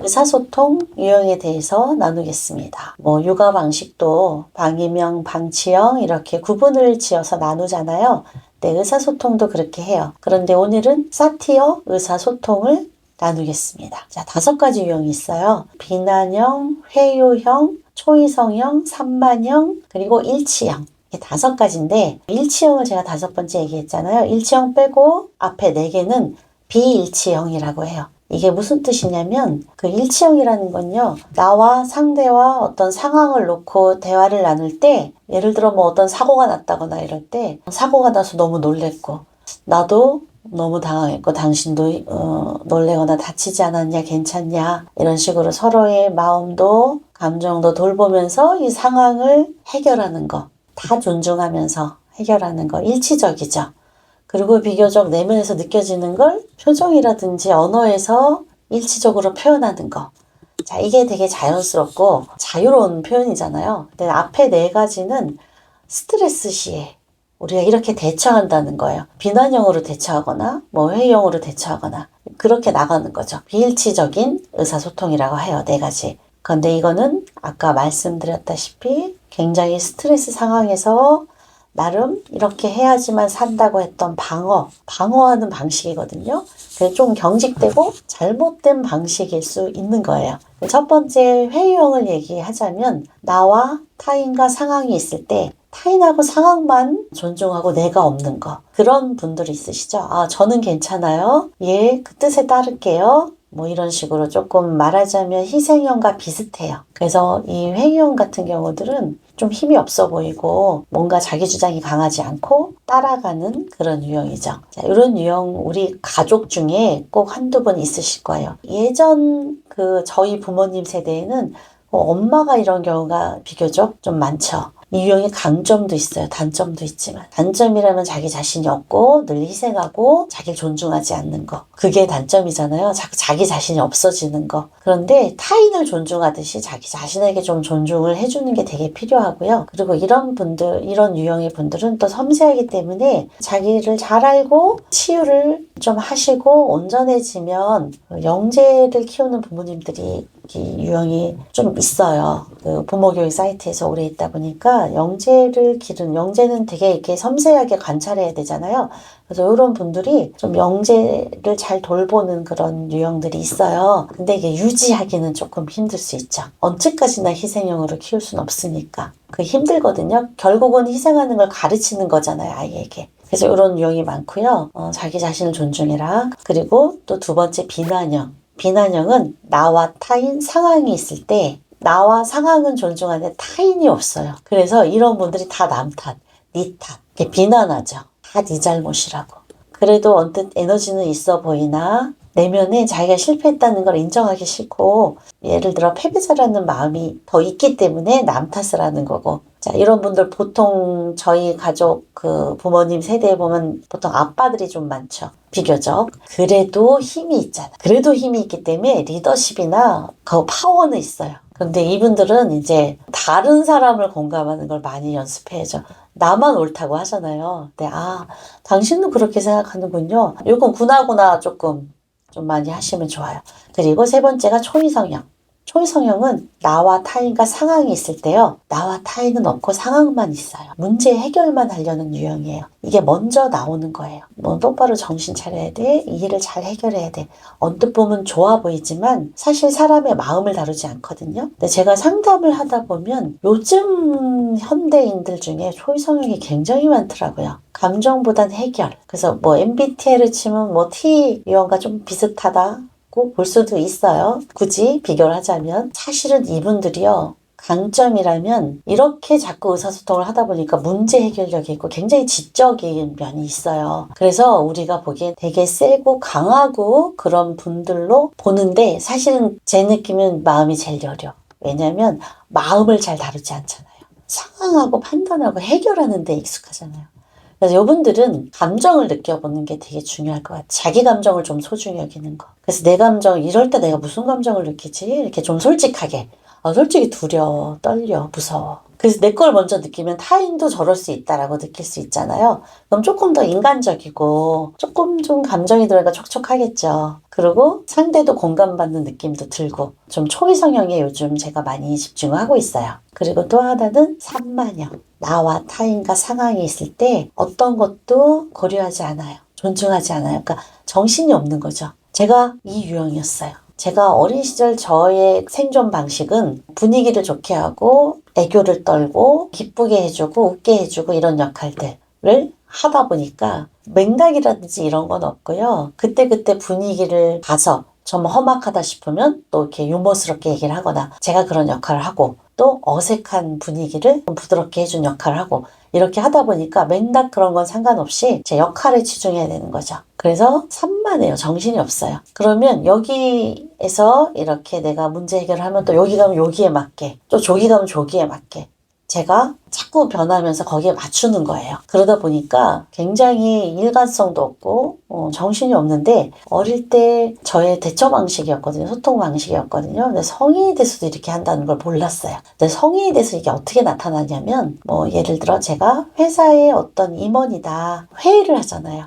의사소통 유형에 대해서 나누겠습니다. 뭐 육아 방식도 방임형, 방치형 이렇게 구분을 지어서 나누잖아요. 네, 의사소통도 그렇게 해요. 그런데 오늘은 사티어 의사소통을 나누겠습니다. 자, 다섯 가지 유형이 있어요. 비난형, 회유형, 초이성형, 산만형, 그리고 일치형. 다섯 가지인데 일치형을 제가 다섯 번째 얘기했잖아요. 일치형 빼고 앞에 네 개는 비일치형이라고 해요. 이게 무슨 뜻이냐면 그 일치형이라는 건요. 나와 상대와 어떤 상황을 놓고 대화를 나눌 때 예를 들어 뭐 어떤 사고가 났다거나 이럴 때 사고가 나서 너무 놀랬고 나도 너무 당황했고 당신도 어, 놀래거나 다치지 않았냐 괜찮냐 이런 식으로 서로의 마음도 감정도 돌보면서 이 상황을 해결하는 거 다 존중하면서 해결하는 거 일치적이죠. 그리고 비교적 내면에서 느껴지는 걸 표정이라든지 언어에서 일치적으로 표현하는 거. 자, 이게 되게 자연스럽고 자유로운 표현이잖아요. 근데 앞에 네 가지는 스트레스 시에 우리가 이렇게 대처한다는 거예요. 비난형으로 대처하거나, 뭐 회의형으로 대처하거나, 그렇게 나가는 거죠. 비일치적인 의사소통이라고 해요. 네 가지. 그런데 이거는 아까 말씀드렸다시피 굉장히 스트레스 상황에서 나름 이렇게 해야지만 산다고 했던 방어, 방어하는 방식이거든요. 그게 좀 경직되고 잘못된 방식일 수 있는 거예요. 첫 번째 회유형을 얘기하자면 나와 타인과 상황이 있을 때 타인하고 상황만 존중하고 내가 없는 거. 그런 분들이 있으시죠? 아, 저는 괜찮아요. 예, 그 뜻에 따를게요. 뭐 이런 식으로 조금 말하자면 희생형과 비슷해요. 그래서 이 회유형 같은 경우들은 좀 힘이 없어 보이고 뭔가 자기 주장이 강하지 않고 따라가는 그런 유형이죠. 자, 이런 유형 우리 가족 중에 꼭 한두 분 있으실 거예요. 예전 그 저희 부모님 세대에는 뭐 엄마가 이런 경우가 비교적 좀 많죠. 이 유형의 강점도 있어요. 단점도 있지만. 단점이라면 자기 자신이 없고 늘 희생하고 자기를 존중하지 않는 거. 그게 단점이잖아요. 자, 자기 자신이 없어지는 거. 그런데 타인을 존중하듯이 자기 자신에게 좀 존중을 해주는 게 되게 필요하고요. 그리고 이런 분들, 이런 유형의 분들은 또 섬세하기 때문에 자기를 잘 알고 치유를 좀 하시고 온전해지면 영재를 키우는 부모님들이 이 유형이 좀 있어요. 그 부모교육 사이트에서 오래 있다 보니까 영재를 기른, 영재는 되게 이렇게 섬세하게 관찰해야 되잖아요. 그래서 이런 분들이 좀 영재를 잘 돌보는 그런 유형들이 있어요. 근데 이게 유지하기는 조금 힘들 수 있죠. 언제까지나 희생형으로 키울 수는 없으니까. 그 힘들거든요. 결국은 희생하는 걸 가르치는 거잖아요, 아이에게. 그래서 이런 유형이 많고요. 어, 자기 자신을 존중해라. 그리고 또 두 번째 비난형. 비난형은 나와 타인 상황이 있을 때 나와 상황은 존중하는데 타인이 없어요. 그래서 이런 분들이 다 남 탓, 니 탓, 비난하죠. 다네 잘못이라고. 그래도 언뜻 에너지는 있어 보이나 내면에 자기가 실패했다는 걸 인정하기 싫고 예를 들어 패배자라는 마음이 더 있기 때문에 남 탓을 하는 거고 자 이런 분들 보통 저희 가족 그 부모님 세대에 보면 보통 아빠들이 좀 많죠 비교적 그래도 힘이 있잖아 그래도 힘이 있기 때문에 리더십이나 그 파워는 있어요 근데 이분들은 이제 다른 사람을 공감하는 걸 많이 연습해야죠. 나만 옳다고 하잖아요. 근데 아, 당신도 그렇게 생각하는군요. 이건 구나구나 조금 좀 많이 하시면 좋아요. 그리고 세 번째가 초이성형. 초이성형은 나와 타인과 상황이 있을 때요. 나와 타인은 없고 상황만 있어요. 문제 해결만 하려는 유형이에요. 이게 먼저 나오는 거예요. 뭐 똑바로 정신 차려야 돼. 이 일을 잘 해결해야 돼. 언뜻 보면 좋아 보이지만 사실 사람의 마음을 다루지 않거든요. 근데 제가 상담을 하다 보면 요즘 현대인들 중에 초이성형이 굉장히 많더라고요. 감정보단 해결. 그래서 뭐 MBTI를 치면 뭐 T 유형과 좀 비슷하다. 볼 수도 있어요. 굳이 비교를 하자면. 사실은 이분들이요. 강점이라면 이렇게 자꾸 의사소통을 하다 보니까 문제 해결력이 있고 굉장히 지적인 면이 있어요. 그래서 우리가 보기엔 되게 세고 강하고 그런 분들로 보는데 사실은 제 느낌은 마음이 제일 여려. 왜냐면 마음을 잘 다루지 않잖아요. 상황하고 판단하고 해결하는 데 익숙하잖아요. 그래서 이분들은 감정을 느껴보는 게 되게 중요할 것 같아요. 자기 감정을 좀 소중히 여기는 거. 그래서 내 감정, 이럴 때 내가 무슨 감정을 느끼지? 이렇게 좀 솔직하게. 아, 솔직히 두려워, 떨려, 무서워. 그래서 내 걸 먼저 느끼면 타인도 저럴 수 있다라고 느낄 수 있잖아요. 그럼 조금 더 인간적이고 조금 좀 감정이 들어가 촉촉하겠죠. 그리고 상대도 공감받는 느낌도 들고 좀 초기 성향에 요즘 제가 많이 집중하고 있어요. 그리고 또 하나는 산만형. 나와 타인과 상황이 있을 때 어떤 것도 고려하지 않아요. 존중하지 않아요. 그러니까 정신이 없는 거죠. 제가 이 유형이었어요. 제가 어린 시절 저의 생존 방식은 분위기를 좋게 하고 애교를 떨고 기쁘게 해주고 웃게 해주고 이런 역할들을 하다 보니까 맥락이라든지 이런 건 없고요. 그때그때 분위기를 봐서 좀 험악하다 싶으면 또 이렇게 유머스럽게 얘기를 하거나 제가 그런 역할을 하고 또 어색한 분위기를 좀 부드럽게 해준 역할을 하고 이렇게 하다 보니까 맥락 그런 건 상관없이 제 역할에 치중해야 되는 거죠. 그래서 산만해요. 정신이 없어요. 그러면 여기에서 이렇게 내가 문제 해결을 하면 또 여기 가면 여기에 맞게 또 저기 가면 저기에 맞게 제가 자꾸 변하면서 거기에 맞추는 거예요. 그러다 보니까 굉장히 일관성도 없고 어, 정신이 없는데 어릴 때 저의 대처 방식이었거든요. 소통 방식이었거든요. 근데 성인이 돼서도 이렇게 한다는 걸 몰랐어요. 근데 성인이 돼서 이게 어떻게 나타나냐면 뭐 예를 들어 제가 회사의 어떤 임원이다 회의를 하잖아요.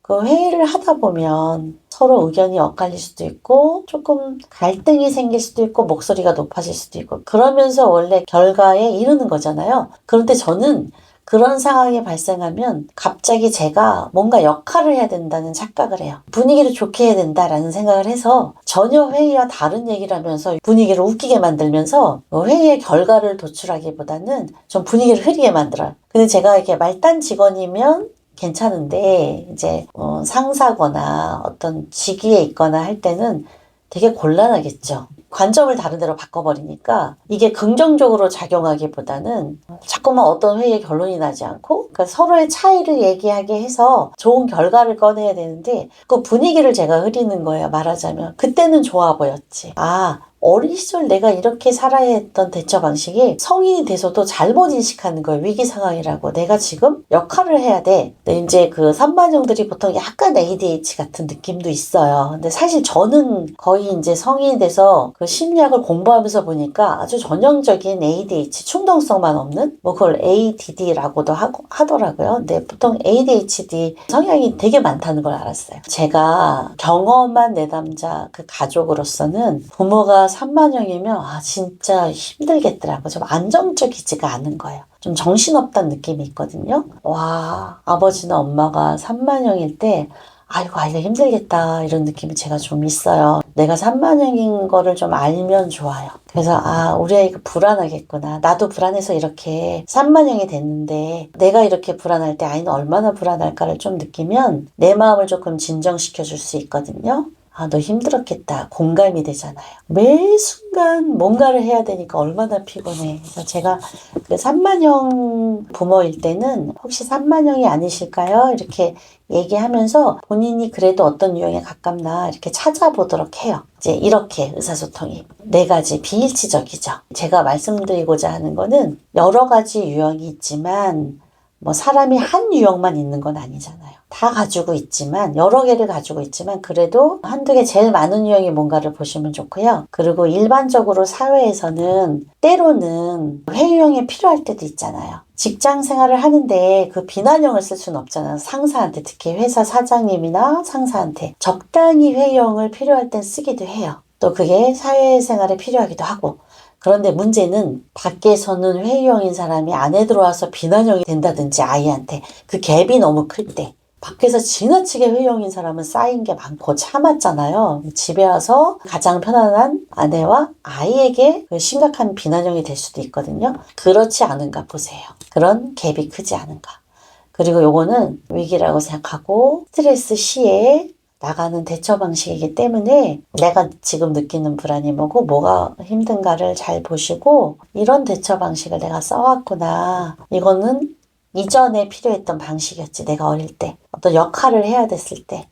그 회의를 하다 보면 서로 의견이 엇갈릴 수도 있고 조금 갈등이 생길 수도 있고 목소리가 높아질 수도 있고 그러면서 원래 결과에 이르는 거잖아요. 그런데 저는 그런 상황이 발생하면 갑자기 제가 뭔가 역할을 해야 된다는 착각을 해요. 분위기를 좋게 해야 된다라는 생각을 해서 전혀 회의와 다른 얘기를 하면서 분위기를 웃기게 만들면서 회의의 결과를 도출하기보다는 좀 분위기를 흐리게 만들어요. 근데 제가 이렇게 말단 직원이면 괜찮은데 이제 어, 상사거나 어떤 직위에 있거나 할 때는 되게 곤란하겠죠. 관점을 다른 데로 바꿔버리니까 이게 긍정적으로 작용하기보다는 자꾸만 어떤 회의의 결론이 나지 않고 그러니까 서로의 차이를 얘기하게 해서 좋은 결과를 꺼내야 되는데 그 분위기를 제가 흐리는 거예요. 말하자면 그때는 좋아 보였지. 아 어린 시절 내가 이렇게 살아야 했던 대처 방식이 성인이 돼서도 잘못 인식하는 거예요. 위기 상황이라고. 내가 지금 역할을 해야 돼. 근데 이제 그 산만형들이 보통 약간 ADH 같은 느낌도 있어요. 근데 사실 저는 거의 이제 성인이 돼서 그 심리학을 공부하면서 보니까 아주 전형적인 ADH 충동성만 없는 뭐 그걸 ADD라고도 하고, 하더라고요. 근데 보통 ADHD 성향이 되게 많다는 걸 알았어요. 제가 경험한 내담자 그 가족으로서는 부모가 산만형이면 아 진짜 힘들겠더라고. 좀 안정적이지가 않은 거예요. 좀 정신없다는 느낌이 있거든요. 와 아버지나 엄마가 산만형일 때 아이고 아이가 힘들겠다 이런 느낌이 제가 좀 있어요. 내가 산만형인 거를 좀 알면 좋아요. 그래서 아 우리 아이가 불안하겠구나. 나도 불안해서 이렇게 산만형이 됐는데 내가 이렇게 불안할 때 아이는 얼마나 불안할까를 좀 느끼면 내 마음을 조금 진정시켜 줄 수 있거든요. 아, 너 힘들었겠다. 공감이 되잖아요. 매 순간 뭔가를 해야 되니까 얼마나 피곤해. 그래서 제가 그 산만형 부모일 때는 혹시 산만형이 아니실까요? 이렇게 얘기하면서 본인이 그래도 어떤 유형에 가깝나 이렇게 찾아보도록 해요. 이제 이렇게 의사소통이 네 가지 비일치적이죠. 제가 말씀드리고자 하는 거는 여러 가지 유형이 있지만 뭐 사람이 한 유형만 있는 건 아니잖아요. 다 가지고 있지만 여러 개를 가지고 있지만 그래도 한두 개 제일 많은 유형이 뭔가를 보시면 좋고요. 그리고 일반적으로 사회에서는 때로는 회유형이 필요할 때도 있잖아요. 직장 생활을 하는데 그 비난형을 쓸 수는 없잖아요. 상사한테 특히 회사 사장님이나 상사한테 적당히 회유형을 필요할 땐 쓰기도 해요. 또 그게 사회생활에 필요하기도 하고 그런데 문제는 밖에서는 회유형인 사람이 안에 들어와서 비난형이 된다든지 아이한테 그 갭이 너무 클 때 밖에서 지나치게 회유형인 사람은 쌓인 게 많고 참았잖아요. 집에 와서 가장 편안한 아내와 아이에게 그 심각한 비난형이 될 수도 있거든요. 그렇지 않은가 보세요. 그런 갭이 크지 않은가. 그리고 요거는 위기라고 생각하고 스트레스 시에 나가는 대처 방식이기 때문에 내가 지금 느끼는 불안이 뭐고 뭐가 힘든가를 잘 보시고 이런 대처 방식을 내가 써왔구나. 이거는 이전에 필요했던 방식이었지. 내가 어릴 때 어떤 역할을 해야 됐을 때.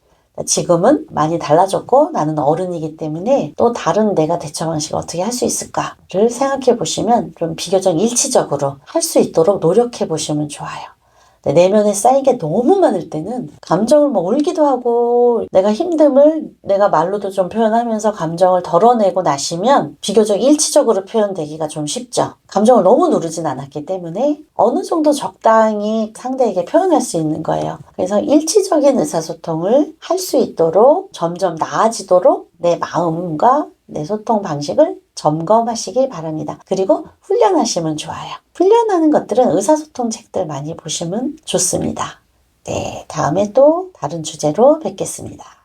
지금은 많이 달라졌고 나는 어른이기 때문에 또 다른 내가 대처 방식을 어떻게 할 수 있을까를 생각해 보시면 좀 비교적 일치적으로 할 수 있도록 노력해 보시면 좋아요. 내면에 쌓인 게 너무 많을 때는 감정을 뭐 울기도 하고 내가 힘듦을 내가 말로도 좀 표현하면서 감정을 덜어내고 나시면 비교적 일치적으로 표현되기가 좀 쉽죠. 감정을 너무 누르진 않았기 때문에 어느 정도 적당히 상대에게 표현할 수 있는 거예요. 그래서 일치적인 의사소통을 할 수 있도록 점점 나아지도록 내 마음과 내 소통 방식을 점검하시길 바랍니다. 그리고 훈련하시면 좋아요. 훈련하는 것들은 의사소통 책들 많이 보시면 좋습니다. 네, 다음에 또 다른 주제로 뵙겠습니다.